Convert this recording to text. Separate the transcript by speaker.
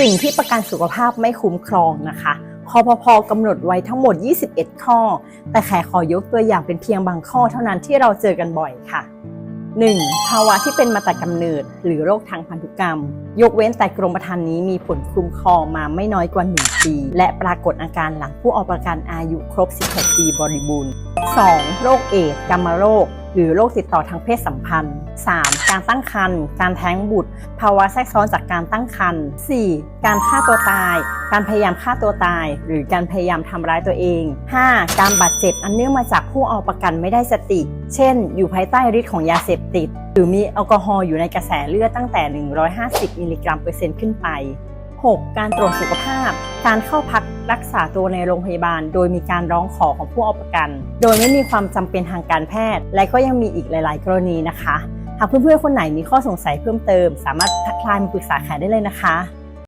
Speaker 1: สิ่งที่ประกันสุขภาพไม่คุ้มครองนะคะคอพพกำหนดไว้ทั้งหมด 21 ข้อ แต่แขขอยกตัวอย่างเป็นเพียงบางข้อเท่านั้นที่เราเจอกันบ่อยค่ะ 1. ภาวะที่เป็นมาแต่กำเนิด หรือโรคทางพันธุกรรม ยกเว้นแต่กรมธรรม์นี้มีผลคุ้มครองมาไม่น้อยกว่า 1 ปี และปรากฏอาการหลังผู้เอาประกันอายุครบ 16 ปีบริบูรณ์ 2. โรคเอดส์กรรมโรค หรือโรคติดต่อทางเพศสัมพันธ์ 3. การตั้งครรภ์การแท้งบุตร ภาวะแทรกซ้อนจากการตั้งครรภ์ 4. การฆ่าตัวตาย การพยายามฆ่าตัวตาย หรือการพยายามทำร้ายตัวเอง 5. การบาดเจ็บอันเนื่องมาจากผู้เอาประกันไม่ได้สติ เช่น อยู่ภายใต้ฤทธิ์ของยาเสพติด หรือมีแอลกอฮอล์อยู่ในกระแสเลือดตั้งแต่ 150 มิลลิกรัมเปอร์เซ็นต์ขึ้นไป 6. การตรวจสุขภาพ การเข้าพักรักษาตัวในโรงพยาบาล โดยมีการร้องขอของผู้เอาประกัน โดยไม่มีความจำเป็นทางการแพทย์ และก็ยังมีอีกหลาย ๆ กรณีนะคะ หากเพื่อนๆคนไหนมีข้อสงสัยเพิ่มเติม สามารถทักทายมาปรึกษาแขกได้เลยนะคะ